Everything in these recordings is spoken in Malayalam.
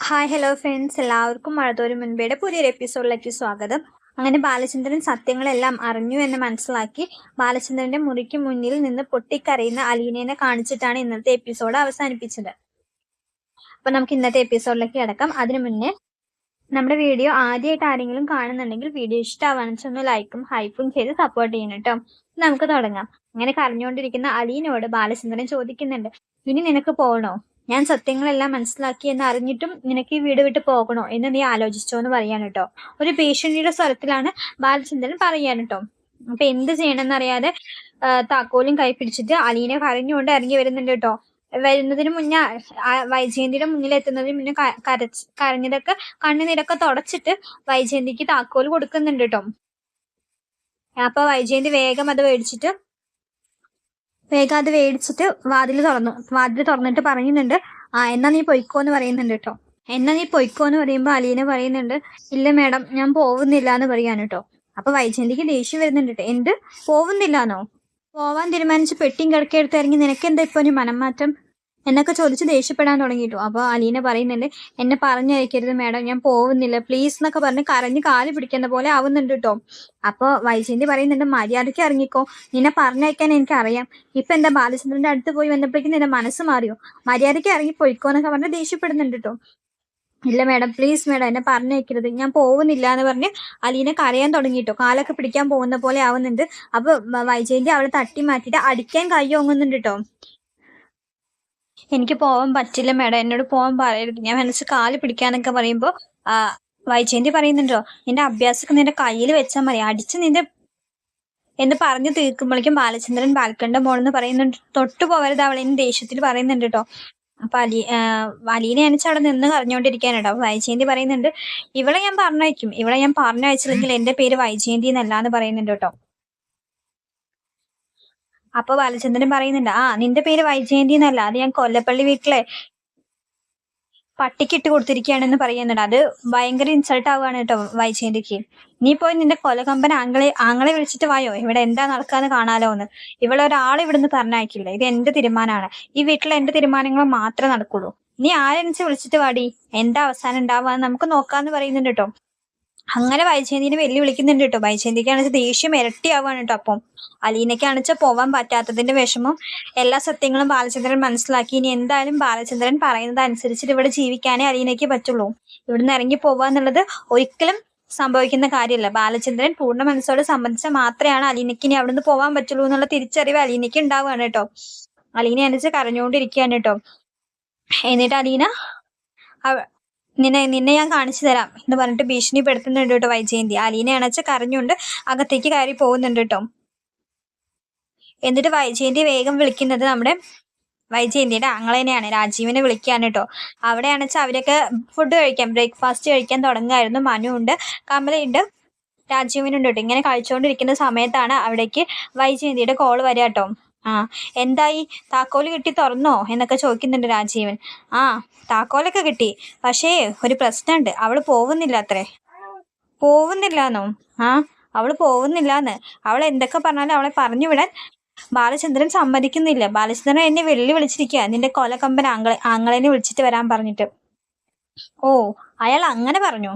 ഹായ് ഹലോ ഫ്രണ്ട്സ് എല്ലാവർക്കും മഴത്തോരു മുൻപേടെ പുതിയൊരു എപ്പിസോഡിലേക്ക് സ്വാഗതം. അങ്ങനെ ബാലചന്ദ്രൻ സത്യങ്ങളെല്ലാം അറിഞ്ഞു എന്ന് മനസ്സിലാക്കി ബാലചന്ദ്രന്റെ മുറിക്ക് മുന്നിൽ നിന്ന് പൊട്ടിക്കരയുന്ന അലീനയെ കാണിച്ചിട്ടാണ് ഇന്നത്തെ എപ്പിസോഡ് അവസാനിപ്പിച്ചത്. അപ്പൊ നമുക്ക് ഇന്നത്തെ എപ്പിസോഡിലേക്ക് കിടക്കാം. അതിനു മുന്നേ നമ്മുടെ വീഡിയോ ആദ്യമായിട്ട് ആരെങ്കിലും കാണുന്നുണ്ടെങ്കിൽ വീഡിയോ ഇഷ്ടമാവാണെന്ന് ഒന്ന് ലൈക്കും ഹൈപ്പും ചെയ്ത് സപ്പോർട്ട് ചെയ്യണം കേട്ടോ നമുക്ക് തുടങ്ങാം. അങ്ങനെ കരഞ്ഞുകൊണ്ടിരിക്കുന്ന അലീനോട് ബാലചന്ദ്രൻ ചോദിക്കുന്നുണ്ട് ഇനി നിനക്ക് പോകണോ ഞാൻ സത്യങ്ങളെല്ലാം മനസ്സിലാക്കി എന്ന് അറിഞ്ഞിട്ടും നിനക്ക് ഈ വീട് വിട്ട് പോകണോ എന്ന് നീ ആലോചിച്ചോ എന്ന് പറയാൻ കേട്ടോ. ഒരു ഭീഷണിയുടെ സ്വരത്തിലാണ് ബാലചന്ദ്രൻ പറയാൻ കേട്ടോ. അപ്പൊ എന്ത് ചെയ്യണമെന്ന് അറിയാതെ താക്കോലും കൈ പിടിച്ചിട്ട് അലീനെ കരഞ്ഞുകൊണ്ട് ഇറങ്ങി വരുന്നുണ്ട് കേട്ടോ. വരുന്നതിന് മുന്നേ വൈജയന്തിയുടെ മുന്നിൽ എത്തുന്നതിന് മുന്നേ കരച്ച് കരഞ്ഞതൊക്കെ കണ്ണുനീരൊക്കെ തുടച്ചിട്ട് വൈജയന്തിക്ക് താക്കോൽ കൊടുക്കുന്നുണ്ട് കേട്ടോ. അപ്പൊ വൈജയന്തി വേഗം അത് മേടിച്ചിട്ട് വേഗം അത് മേടിച്ചിട്ട് വാതിൽ തുറന്നു. വാതിൽ തുറന്നിട്ട് പറയുന്നുണ്ട് ആ എന്നാ നീ പൊയ്ക്കോ എന്ന് പറയുന്നുണ്ട് കേട്ടോ എന്നാ നീ പൊയ്ക്കോ എന്ന് പറയുമ്പോൾ അലീന പറയുന്നുണ്ട് ഇല്ല മേഡം ഞാൻ പോവുന്നില്ല എന്ന് പറയാൻ കേട്ടോ അപ്പൊ വൈജയന്തിക്ക് ദേഷ്യം വരുന്നുണ്ട് കേട്ടോ എന്ത്? പോവുന്നില്ലാന്നോ? പോവാൻ തീരുമാനിച്ച് പെട്ടിയും കിടക്കെടുത്ത് ഇറങ്ങി നിനക്ക് എന്താ ഇപ്പൊ ഒരു മനംമാറ്റം? എന്നൊക്കെ ചോദിച്ച് ദേഷ്യപ്പെടാൻ തുടങ്ങിയിട്ടു. അപ്പോൾ അലീന പറയുന്നുണ്ട് എന്നെ പറഞ്ഞയക്കരുത് മാഡം ഞാൻ പോകുന്നില്ല പ്ലീസ് എന്നൊക്കെ പറഞ്ഞ് കരഞ്ഞ് കാൽ പിടിക്കുന്ന പോലെ ആവുന്നുണ്ട് കേട്ടോ അപ്പോൾ വൈജയന്തി പറയുന്നുണ്ട് മര്യാദയ്ക്ക് ഇറങ്ങിക്കോ. നിന്നെ പറഞ്ഞയക്കാൻ എനിക്ക് അറിയാം ഇപ്പൊ എന്താ ബാലചന്ദ്രന്റെ അടുത്ത് പോയി വന്നപ്പോഴേക്കും നിന്റെ മനസ്സ് മാറിയോ? മര്യാദയ്ക്ക് ഇറങ്ങി പോയിക്കോ എന്നൊക്കെ പറഞ്ഞ് ദേഷ്യപ്പെടുന്നുണ്ട് കേട്ടോ ഇല്ല മാഡം പ്ലീസ് മാഡം എന്നെ പറഞ്ഞേക്കരുത് ഞാൻ പോകുന്നില്ല എന്ന് പറഞ്ഞ് അലീനെ കരയാൻ തുടങ്ങിയിട്ടോ കാലൊക്കെ പിടിക്കാൻ പോകുന്ന പോലെ ആവുന്നുണ്ട്. അപ്പൊ വൈജയന്തി അവളെ തട്ടി മാറ്റിയിട്ട് അടിക്കാൻ കൈ ഓങ്ങുന്നുണ്ട് കേട്ടോ എനിക്ക് പോവാൻ പറ്റില്ല മേഡം. എന്നോട് പോവാൻ പറയരുത്. ഞാൻ മനസ്സ് കാൽ പിടിക്കാന്നൊക്കെ പറയുമ്പോൾ വൈജയന്തി പറയുന്നുണ്ടോ നിന്റെ അഭ്യാസമൊക്കെ നിന്റെ കയ്യിൽ വെച്ചാൽ മതി. അടിച്ച് നിന്റെ എന്ന് പറഞ്ഞു തീർക്കുമ്പോഴേക്കും ബാലചന്ദ്രൻ ബാൽക്കണ്ട മോളെന്ന് പറയുന്നുണ്ട് തൊട്ടു പോവരുത് അവളെ ദേഷ്യത്തിൽ പറയുന്നുണ്ട് കേട്ടോ. അപ്പൊ അലി അലീനെ അനിച്ച് അവിടെ നിന്ന് കരഞ്ഞോണ്ടിരിക്കാനുണ്ട് അപ്പൊ വൈജയന്തി പറയുന്നുണ്ട് ഇവളെ ഞാൻ പറഞ്ഞയക്കും. ഇവളെ ഞാൻ പറഞ്ഞയച്ചില്ലെങ്കിൽ എന്റെ പേര് വൈജയന്തി എന്നല്ല എന്ന് പറയുന്നുണ്ട് കേട്ടോ. അപ്പൊ ബാലചന്ദ്രൻ പറയുന്നുണ്ട് ആ നിന്റെ പേര് വൈജയന്തി എന്നല്ല അത് ഞാൻ കൊല്ലപ്പള്ളി വീട്ടിലെ പട്ടിക്കിട്ട് കൊടുത്തിരിക്കുകയാണെന്ന് പറയുന്നുണ്ട്. അത് ഭയങ്കര ഇൻസൾട്ട് ആവുകയാണ് കേട്ടോ വൈജയന്തിക്ക്. നീ പോയി നിന്റെ കൊലകമ്പൻ ആങ്ങളെ ആങ്ങളെ വിളിച്ചിട്ട് വായോ? ഇവിടെ എന്താ നടക്കാന്ന് കാണാലോ എന്ന് ഇവിടെ ഒരാൾ ഇവിടുന്ന് പറഞ്ഞയക്കില്ല? ഇത് എന്റെ തീരുമാനമാണ്. ഈ വീട്ടിലെ എന്റെ തീരുമാനങ്ങൾ മാത്രമേ നടക്കുള്ളൂ. നീ ആരെ വിളിച്ചിട്ട് വാടി? എന്താ അവസാനം ഉണ്ടാവുക? നമുക്ക് നോക്കാന്ന് പറയുന്നുണ്ട് കേട്ടോ. അങ്ങനെ വൈജയന്തിനെ വെല്ലുവിളിക്കുന്നുണ്ട് കേട്ടോ. വൈജയന്തിക്കാണെന്ന് ദേഷ്യം ഇരട്ടിയാവാണ് കേട്ടോ അപ്പം. അലീനയ്ക്കാണെച്ചാൽ പോവാൻ പറ്റാത്തതിന്റെ വിഷമം എല്ലാ സത്യങ്ങളും ബാലചന്ദ്രൻ മനസ്സിലാക്കി. ഇനി എന്തായാലും ബാലചന്ദ്രൻ പറയുന്നത് അനുസരിച്ചിട്ട് ഇവിടെ ജീവിക്കാനേ അലീനയ്ക്ക് പറ്റുള്ളൂ. ഇവിടുന്ന് ഇറങ്ങി പോവുക എന്നുള്ളത് ഒരിക്കലും സംഭവിക്കുന്ന കാര്യമല്ല. ബാലചന്ദ്രൻ പൂർണ മനസ്സോടെ സംബന്ധിച്ചാൽ മാത്രമാണ് അലീനയ്ക്ക് ഇനി അവിടുന്ന് പോവാൻ പറ്റുള്ളൂ എന്നുള്ള തിരിച്ചറിവ് അലീനയ്ക്ക് ഉണ്ടാവുകയാണ് കേട്ടോ. അലീന അനുസരിച്ച് കരഞ്ഞുകൊണ്ടിരിക്കുകയാണ് കേട്ടോ. എന്നിട്ട് അലീന നിന്നെ നിന്നെ ഞാൻ കാണിച്ചു തരാം എന്ന് പറഞ്ഞിട്ട് ഭീഷണിപ്പെടുത്തുന്നുണ്ട് കേട്ടോ വൈജയന്തി. അലീനെ അണച്ച് കരഞ്ഞുകൊണ്ട് അകത്തേക്ക് കയറി പോകുന്നുണ്ട് കേട്ടോ. എന്നിട്ട് വൈജയന്തി വേഗം വിളിക്കുന്നത് നമ്മുടെ വൈജയന്തിയുടെ ആങ്ങളേനെയാണ് രാജീവിനെ വിളിക്കുകയാണ് കേട്ടോ. അവിടെയാണ് വെച്ചാൽ അവരൊക്കെ ഫുഡ് കഴിക്കാൻ ബ്രേക്ക്ഫാസ്റ്റ് കഴിക്കാൻ തുടങ്ങുമായിരുന്നു മനു ഉണ്ട് കമലയുണ്ട് രാജീവിനുണ്ട് കേട്ടോ. ഇങ്ങനെ കഴിച്ചുകൊണ്ടിരിക്കുന്ന സമയത്താണ് അവിടേക്ക് വൈജയന്തിയുടെ കോൾ വരിക കേട്ടോ. ആ എന്തായി? താക്കോൽ കിട്ടി തുറന്നോ? എന്നൊക്കെ ചോദിക്കുന്നുണ്ട് രാജീവൻ. ആ താക്കോലൊക്കെ കിട്ടി. പക്ഷേ ഒരു പ്രശ്നമുണ്ട്. അവൾ പോകുന്നില്ല അത്രേ. പോകുന്നില്ലാന്നോ ആ അവൾ പോകുന്നില്ലാന്ന് അവൾ എന്തൊക്കെ പറഞ്ഞാലും അവളെ പറഞ്ഞു വിടാൻ ബാലചന്ദ്രൻ സമ്മതിക്കുന്നില്ല. ബാലചന്ദ്രൻ എന്നെ വെള്ളി വിളിച്ചിരിക്കുക നിന്റെ കൊലക്കമ്പൻ ആങ്ങളെ ആങ്ങളെനെ വിളിച്ചിട്ട് വരാൻ പറഞ്ഞിട്ട്. ഓ അയാൾ അങ്ങനെ പറഞ്ഞു.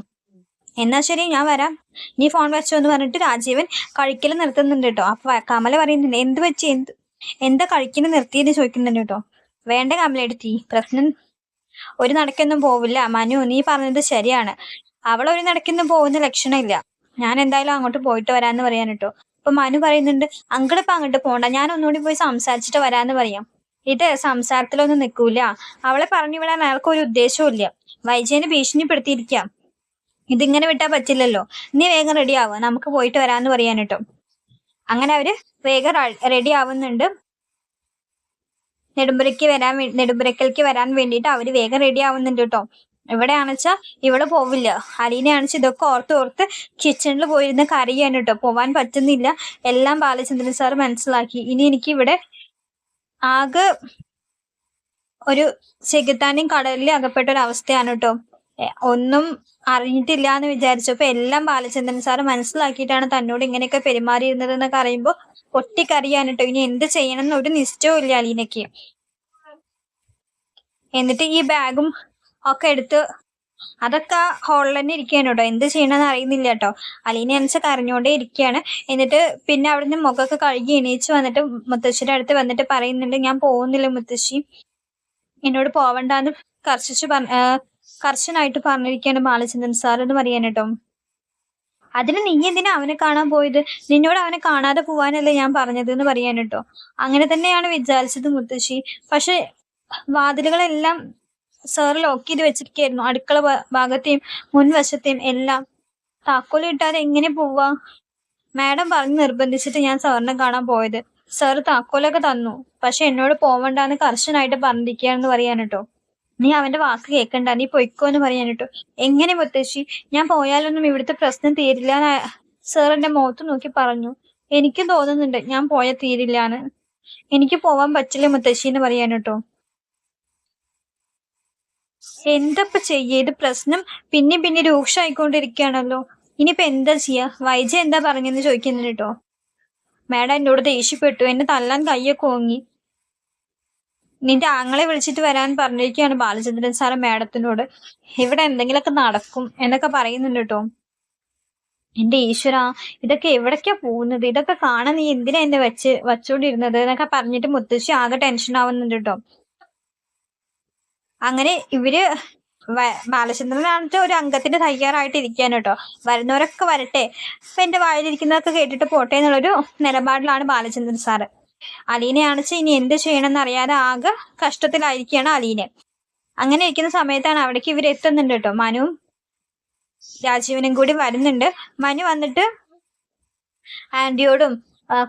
എന്നാ ശരി ഞാൻ വരാം. നീ ഫോൺ വെച്ചോ എന്ന് പറഞ്ഞിട്ട് രാജീവൻ കഴിക്കൽ നിർത്തുന്നുണ്ട് കേട്ടോ. അപ്പൊ കമല പറയുന്നുണ്ട് എന്ത് വെച്ച് എന്ത് എന്താ കഴിക്കുന്ന നിർത്തിയെന്ന് ചോദിക്കുന്നുണ്ട് കേട്ടോ. വേണ്ട കമലെടുത്തി പ്രശ്നം ഒരു നടക്കൊന്നും പോവില്ല. മനു നീ പറഞ്ഞത് ശരിയാണ്. അവൾ ഒരു നടക്കൊന്നും പോകുന്ന ലക്ഷണമില്ല. ഞാൻ എന്തായാലും അങ്ങോട്ട് പോയിട്ട് വരാന്ന് പറയാൻ കേട്ടോ. അപ്പൊ മനു പറയുന്നുണ്ട് അങ്കിളിപ്പോ അങ്ങോട്ട് പോണ്ട. ഞാൻ ഒന്നുകൂടി പോയി സംസാരിച്ചിട്ട് വരാന്ന് പറയാം. ഇത് സംസാരത്തിലൊന്നും നിൽക്കൂല. അവളെ പറഞ്ഞു വിടാൻ അയാൾക്ക് ഒരു ഉദ്ദേശവും ഇല്ല. വൈജയനെ ഭീഷണിപ്പെടുത്തിയിരിക്കാം. ഇതിങ്ങനെ വിട്ടാ പറ്റില്ലല്ലോ. നീ വേഗം റെഡി ആവുക നമുക്ക് പോയിട്ട് വരാന്ന് പറയാൻ കേട്ടോ. അങ്ങനെ അവർ വേഗം റെഡി ആവുന്നുണ്ട്. നെടുമ്പുരയ്ക്ക് വരാൻ നെടുമ്പുരക്കൽക്ക് വരാൻ വേണ്ടിയിട്ട് അവർ വേഗം റെഡി ആവുന്നുണ്ട് കേട്ടോ ഇവിടെ പോവില്ല. അലീനയാണെച്ചാൽ ഇതൊക്കെ ഓർത്ത് ഓർത്ത് കിച്ചണിൽ പോയിരുന്ന് കരയാണ് കേട്ടോ പോവാൻ പറ്റുന്നില്ല. എല്ലാം ബാലചന്ദ്രൻ സാർ മനസ്സിലാക്കി. ഇനി എനിക്ക് ഇവിടെ ആകെ ഒരു ചെകുത്താനും കടലിൽ അകപ്പെട്ട ഒരു അവസ്ഥയാണ് കേട്ടോ ഒന്നും അറിഞ്ഞിട്ടില്ല എന്ന് വിചാരിച്ചപ്പോ എല്ലാം ബാലചന്ദ്രൻ സാർ മനസ്സിലാക്കിയിട്ടാണ് തന്നോട് ഇങ്ങനെയൊക്കെ പെരുമാറിയിരുന്നത് എന്നൊക്കെ അറിയുമ്പോൾ പൊട്ടിക്കറിയാൻ കേട്ടോ ഇനി എന്ത് ചെയ്യണം എന്ന് ഒരു നിശ്ചയവും ഇല്ല അലീനയ്ക്ക്. എന്നിട്ട് ഈ ബാഗും ഒക്കെ എടുത്ത് അതൊക്കെ ഹോളിൽ തന്നെ ഇരിക്കുകയാണ് കേട്ടോ. എന്ത് ചെയ്യണമെന്ന് അറിയുന്നില്ല കേട്ടോ. അലീന അനുസരിച്ച് കരഞ്ഞോണ്ടേ ഇരിക്കുകയാണ്. എന്നിട്ട് പിന്നെ അവിടുന്ന് മുഖമൊക്കെ കഴുകി എണീച്ച് വന്നിട്ട് മുത്തശ്ശിയുടെ അടുത്ത് വന്നിട്ട് പറയുന്നുണ്ട് ഞാൻ പോകുന്നില്ല മുത്തശ്ശി. എന്നോട് പോവണ്ടെന്ന് കർശിച്ച് പറഞ്ഞ കർശനായിട്ട് പറഞ്ഞിരിക്കുകയാണ് ബാലചന്ദ്രൻ എന്ന് പറയാൻ കേട്ടോ. അതിന് നീ എന്തിനാ അവനെ കാണാൻ പോയത്? നിന്നോട് അവനെ കാണാതെ പോവാനല്ലേ ഞാൻ പറഞ്ഞത് എന്ന് പറയാൻ കേട്ടോ. അങ്ങനെ തന്നെയാണ് വിചാരിച്ചത് മുത്തശ്ശി. പക്ഷെ വാതിലുകളെല്ലാം സാറ് ലോക്ക് ചെയ്ത് വെച്ചിരിക്കായിരുന്നു അടുക്കള ഭാഗത്തെയും മുൻവശത്തെയും എല്ലാം. താക്കോൽ കിട്ടാതെ എങ്ങനെ പോവാ? മാഡം പറഞ്ഞ് നിർബന്ധിച്ചിട്ട് ഞാൻ സാറിനെ കാണാൻ പോയത്. സാറ് താക്കോലൊക്കെ തന്നു. പക്ഷെ എന്നോട് പോവണ്ടെന്ന് കർശനായിട്ട് പറഞ്ഞിരിക്കുകയാണെന്ന് പറയാൻ നീ അവന്റെ വാക്ക് കേൾക്കണ്ട നീ പൊയ്ക്കോ എന്ന് പറയാൻ കേട്ടോ എങ്ങനെ മുത്തശ്ശി? ഞാൻ പോയാലൊന്നും ഇവിടുത്തെ പ്രശ്നം തീരില്ല സാർ എന്റെ മുഖത്ത് നോക്കി പറഞ്ഞു. എനിക്കും തോന്നുന്നുണ്ട് ഞാൻ പോയ തീരില്ലാന്ന് എനിക്ക് പോവാൻ പറ്റില്ല മുത്തശ്ശി എന്ന് പറയാൻ കേട്ടോ എന്തപ്പ ചെയ്യ? ഇത് പ്രശ്നം പിന്നെ പിന്നെ രൂക്ഷമായിക്കൊണ്ടിരിക്കുകയാണല്ലോ. ഇനിയിപ്പോ എന്താ ചെയ്യാ? വൈജ എന്താ പറഞ്ഞെന്ന് ചോദിക്കുന്നുണ്ട് കേട്ടോ മാഡം എന്നോട് ദേഷ്യപ്പെട്ടു. എന്നെ തല്ലാൻ കയ്യൊക്കെ ഓങ്ങി. നിന്റെ ആങ്ങളെ വിളിച്ചിട്ട് വരാൻ പറഞ്ഞിരിക്കുകയാണ് ബാലചന്ദ്രൻ സാറ് മാഡത്തിനോട്. ഇവിടെ എന്തെങ്കിലുമൊക്കെ നടക്കും എന്നൊക്കെ പറയുന്നുണ്ട് കേട്ടോ. എന്റെ ഈശ്വര ഇതൊക്കെ എവിടേക്കാ പോകുന്നത്? ഇതൊക്കെ കാണാൻ നീ എന്തിനാ എന്നെ വെച്ച് വച്ചോണ്ടിരുന്നത് എന്നൊക്കെ പറഞ്ഞിട്ട് മുത്തശ്ശി ആകെ ടെൻഷൻ ആവുന്നുണ്ട് കേട്ടോ. അങ്ങനെ ഇവർ ബാലചന്ദ്രനാണെന്ന് ഒരു അംഗത്തിന് തയ്യാറായിട്ട് ഇരിക്കാൻ കേട്ടോ. വരുന്നവരൊക്കെ വരട്ടെ. അപ്പൊ എന്റെ വായിലിരിക്കുന്നതൊക്കെ കേട്ടിട്ട് പോട്ടെ എന്നുള്ളൊരു നിലപാടിലാണ് ബാലചന്ദ്രൻ സാറ്. അലീനയാണെച്ച് ഇനി എന്ത് ചെയ്യണമെന്ന് അറിയാതെ ആകെ കഷ്ടത്തിലായിരിക്കുകയാണ് അലീന. അങ്ങനെ ഇരിക്കുന്ന സമയത്താണ് അവിടേക്ക് ഇവർ എത്തുന്നുണ്ട് കേട്ടോ. മനുവും രാജീവനും കൂടി വരുന്നുണ്ട്. മനു വന്നിട്ട് ആന്റിയോടും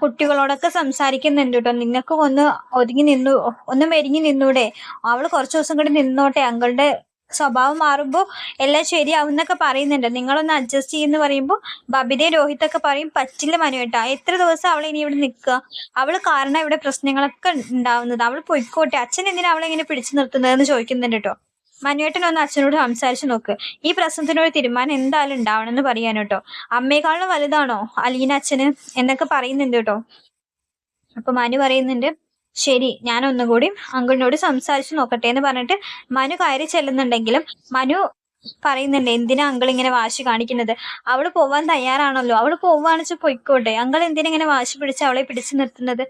കുട്ടികളോടൊക്കെ സംസാരിക്കുന്നുണ്ട് കേട്ടോ. നിങ്ങൾക്ക് ഒന്ന് ഒതുങ്ങി നിന്നു ഒന്ന് മെരിഞ്ഞു നിന്നൂടെ. അവൾ കുറച്ചു ദിവസം കൂടി നിന്നോട്ടെ. അങ്കളുടെ സ്വഭാവം മാറുമ്പോൾ എല്ലാം ശരിയാവുന്നൊക്കെ പറയുന്നുണ്ട്. നിങ്ങളൊന്ന് അഡ്ജസ്റ്റ് ചെയ്യുന്ന പറയുമ്പോൾ ബബിതയും രോഹിത്തൊക്കെ പറയും പറ്റില്ല മനുവേട്ടാ എത്ര ദിവസം അവൾ ഇനി ഇവിടെ നിൽക്കുക? അവൾ കാരണം ഇവിടെ പ്രശ്നങ്ങളൊക്കെ ഉണ്ടാവുന്നത്. അവൾ പൊയ്ക്കോട്ടെ. അച്ഛൻ എന്തിനാ അവളെ ഇങ്ങനെ പിടിച്ചു നിർത്തുന്നതെന്ന് ചോദിക്കുന്നുണ്ട് കേട്ടോ മനുവേട്ടൻ ഒന്ന് അച്ഛനോട് സംസാരിച്ചു നോക്ക്. ഈ പ്രശ്നത്തിനൊരു തീരുമാനം എന്തായാലും ഉണ്ടാവണം എന്ന് പറയാൻ കേട്ടോ അമ്മയെക്കാളും വലുതാണോ അലീന അച്ഛന്? എന്നൊക്കെ പറയുന്നുണ്ട് കേട്ടോ അപ്പൊ മനു പറയുന്നുണ്ട് ശരി ഞാൻ ഒന്നുകൂടി അങ്കിളിനോട് സംസാരിച്ചു നോക്കട്ടെ എന്ന് പറഞ്ഞിട്ട് മനു കയറി ചെല്ലുന്നുണ്ടെങ്കിലും മനു പറയുന്നുണ്ട് എന്തിനാ അങ്കിൾ ഇങ്ങനെ വാശി കാണിക്കുന്നത്? അവൾ പോവാൻ തയ്യാറാണല്ലോ. അവൾ പോവാണെന്ന് പൊയ്ക്കോട്ടെ. അങ്കിൾ എന്തിനാ ഇങ്ങനെ വാശി പിടിച്ച് അവളെ പിടിച്ചു നിർത്തുന്നത്?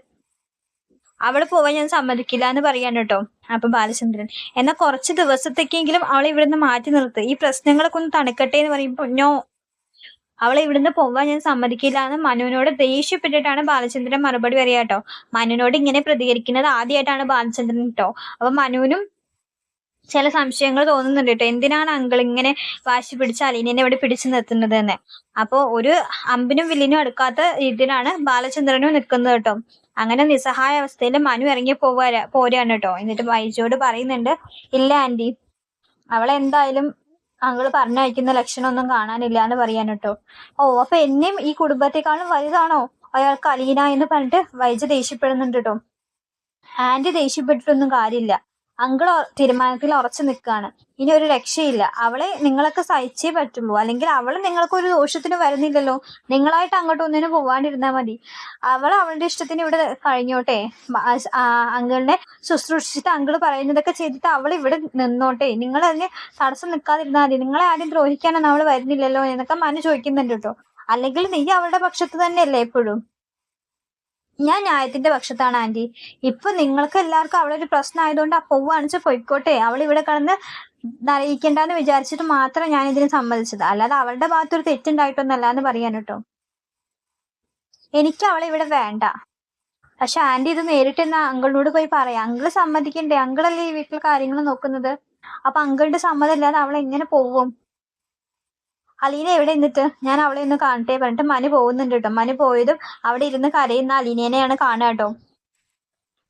അവൾ പോവാൻ ഞാൻ സമ്മതിക്കില്ല എന്ന് പറയാൻ കേട്ടോ അപ്പൊ ബാലചന്ദ്രൻ. എന്നാ കുറച്ച് ദിവസത്തേക്കെങ്കിലും അവളെ ഇവിടുന്ന് മാറ്റി നിർത്ത്. ഈ പ്രശ്നങ്ങളൊക്കെ ഒന്ന് തണുക്കട്ടെ എന്ന് പറയുമ്പോ നോ അവളെ ഇവിടുന്ന് പോവാൻ ഞാൻ സമ്മതിക്കില്ല എന്ന് മനുവിനോട് ദേഷ്യപ്പെട്ടിട്ടാണ് ബാലചന്ദ്രൻ മറുപടി പറയാ കേട്ടോ. മനുവിനോട് ഇങ്ങനെ പ്രതികരിക്കുന്നത് ആദ്യമായിട്ടാണ് ബാലചന്ദ്രൻ കേട്ടോ. അപ്പൊ മനുവിനും ചില സംശയങ്ങൾ തോന്നുന്നുണ്ട് കേട്ടോ. എന്തിനാണ് അങ്കിൾ ഇങ്ങനെ വാശി പിടിച്ച് അലീനെ ഇവിടെ പിടിച്ചു നിർത്തുന്നത് എന്ന്? അപ്പോ ഒരു അമ്പിനും വില്ലിനും അടുക്കാത്ത രീതിയിലാണ് ബാലചന്ദ്രനും നിൽക്കുന്നത് കേട്ടോ. അങ്ങനെ നിസ്സഹായ അവസ്ഥയിൽ മനു ഇറങ്ങി പോവാ പോരാണ് കേട്ടോ. എന്നിട്ട് വൈജോട് പറയുന്നുണ്ട് ഇല്ല ആന്റി. അവളെ പറഞ്ഞയക്കുന്ന പറഞ്ഞയക്കുന്ന ലക്ഷണമൊന്നും കാണാനില്ല എന്ന് പറയാൻ കേട്ടോ. ഓ അപ്പൊ എന്നെയും ഈ കുടുംബത്തെക്കാളും വലുതാണോ? അയാൾക്ക് അലീന എന്ന് പറഞ്ഞിട്ട് വൈജ ദേഷ്യപ്പെടുന്നുണ്ട് കേട്ടോ. ആന്റി ദേഷ്യപ്പെട്ടിട്ടൊന്നും കാര്യമില്ല. അങ്കിൾ തീരുമാനത്തിൽ ഉറച്ചു നിൽക്കുകയാണ് ഇനി ഒരു രക്ഷയില്ല. അവളെ നിങ്ങളൊക്കെ സഹിച്ചേ പറ്റുള്ളൂ. അല്ലെങ്കിൽ അവൾ നിങ്ങൾക്ക് ഒരു ദോഷത്തിന് വരുന്നില്ലല്ലോ. നിങ്ങളായിട്ട് അങ്ങോട്ട് ഒന്നിനും പോവാണ്ടിരുന്നാൽ മതി. അവൾ അവളുടെ ഇഷ്ടത്തിന് ഇവിടെ കഴിഞ്ഞോട്ടെ. അങ്കിളിനെ ശുശ്രൂഷിച്ചിട്ട് അങ്കിൾ പറയുന്നതൊക്കെ ചെയ്തിട്ട് അവൾ ഇവിടെ നിന്നോട്ടെ. നിങ്ങൾ അതിന് തടസ്സം നിൽക്കാതിരുന്നാൽ മതി. നിങ്ങളെ ആരും ദ്രോഹിക്കാനൊന്നും അവൾ വരുന്നില്ലല്ലോ എന്നൊക്കെ മനു ചോദിക്കുന്നുണ്ട് കേട്ടോ. അല്ലെങ്കിൽ നീ അവളുടെ പക്ഷത്ത് തന്നെയല്ലേ എപ്പോഴും? ഞാൻ ന്യായത്തിന്റെ പക്ഷത്താണ് ആന്റി. ഇപ്പൊ നിങ്ങൾക്ക് എല്ലാവർക്കും അവളെ ഒരു പ്രശ്നം ആയതുകൊണ്ട് ആ പോവാണിച്ച് പൊയ്ക്കോട്ടെ. അവൾ ഇവിടെ കടന്ന് അറിയിക്കണ്ടെന്ന് വിചാരിച്ചിട്ട് മാത്രം ഞാൻ ഇതിന് സമ്മതിച്ചത്. അല്ലാതെ അവളുടെ ഭാഗത്ത് ഭാഗത്തൊരു തെറ്റുണ്ടായിട്ടൊന്നല്ല എന്ന് പറയാൻ കേട്ടോ. എനിക്ക് അവളെ ഇവിടെ വേണ്ട. പക്ഷെ ആന്റി ഇത് നേരിട്ട് എന്നാ അങ്കിളിനോട് പോയി പറയാം. അങ്കിൾ സമ്മതിക്കണ്ടേ? അങ്കിളല്ലേ ഈ വീട്ടിലെ കാര്യങ്ങൾ നോക്കുന്നത്? അപ്പൊ അങ്കിളിന്റെ സമ്മതം ഇല്ലാതെ അവൾ എങ്ങനെ പോവും? അലീന എവിടെ നിന്നിട്ട് ഞാൻ അവളെ ഒന്ന് കാണട്ടെ പറഞ്ഞിട്ട് മനു പോകുന്നുണ്ട് കേട്ടോ. മനു പോയതും അവിടെ ഇരുന്ന് കരയുന്ന അലീനേനെയാണ് കാണുക കേട്ടോ.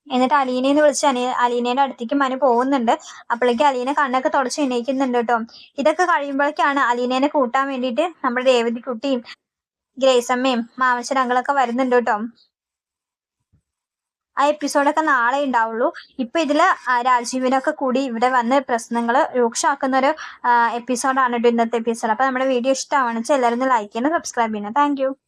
എന്നിട്ട് അലീനയെന്ന് വിളിച്ച് അനി അലീനയുടെ അടുത്തേക്ക് മനു പോകുന്നുണ്ട്. അപ്പോഴേക്ക് അലീന കണ്ണൊക്കെ തുടച്ച് എണീക്കുന്നുണ്ട് കേട്ടോ. ഇതൊക്കെ കഴിയുമ്പോഴേക്കാണ് അലീനേനെ കൂട്ടാൻ വേണ്ടിയിട്ട് നമ്മുടെ രേവതി കുട്ടിയും ഗ്രേസമ്മയും മാമച്ചനങ്ങളൊക്കെ വരുന്നുണ്ട് കേട്ടോ. ആ എപ്പിസോഡൊക്കെ നാളെ ഉണ്ടാവുള്ളൂ ഇപ്പൊ ഇതിൽ രാജീവിനൊക്കെ കൂടി ഇവിടെ വന്ന് പ്രശ്നങ്ങൾ രൂക്ഷമാക്കുന്ന ഒരു എപ്പിസോഡാണ് ഇന്നത്തെ എപ്പിസോഡ് അപ്പൊ നമ്മുടെ വീഡിയോ ഇഷ്ടമാണെന്ന് വെച്ചാൽ എല്ലാവരും ലൈക്ക് ചെയ്യണം സബ്സ്ക്രൈബ് ചെയ്യണം. താങ്ക്